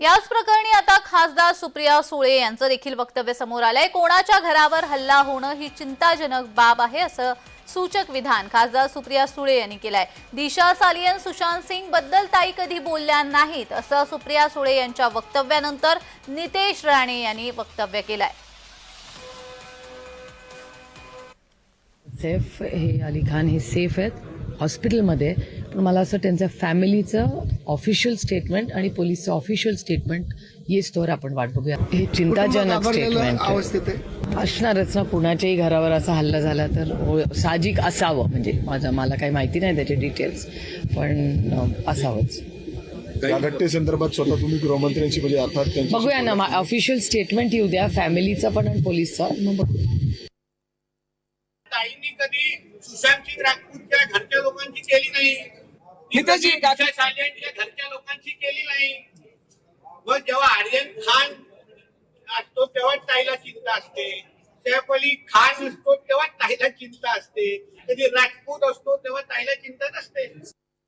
याच प्रकरणी आता खासदार सुप्रिया सुळे यांचं देखील वक्तव्य समोर आलंय. कोणाच्या घरावर हल्ला होणं ही चिंताजनक बाब आहे असं सूचक विधान खासदार सुप्रिया सुळे यांनी केलंय. दिशा सालियन सुशांत सिंगबद्दल ताई कधी बोलल्या नाहीत असं सुप्रिया सुळे यांच्या वक्तव्यानंतर नितेश राणे यांनी वक्तव्य केलंय. सेफ हे अली खान हे सेफ आहेत हॉस्पिटलमध्ये पण मला असं त्यांच्या फॅमिलीचं ऑफिशियल स्टेटमेंट आणि पोलीसचं ऑफिशियल स्टेटमेंट येस्तोवर आपण वाट बघूया. हे चिंताजनक स्टेटमेंट असणारच ना कुणाच्याही घरावर असा हल्ला झाला तर हो- साहजिक असावं. म्हणजे माझं मला काही माहिती नाही त्याचे डिटेल्स पण असावंच. या घटनेसंदर्भात स्वतः तुम्ही गृहमंत्र्यांशी म्हणजे अर्थात बघूया ना ऑफिशियल स्टेटमेंट येऊ द्या फॅमिलीचं पण आणि पोलीसचं. मग बघू. ताईंनी कधी सुशांत सिंग राजपूतच्या घरच्या लोकांची केली नाही? हिताची कधी का- दिशा घरच्या लोकांची केली नाही. मग जेव्हा आर्यन खान असतो तेव्हा ताईला चिंता असते. सैफ अली खान असतो तेव्हा ताईला चिंता असते. कधी राजपूत असतो तेव्हा ताईला चिंता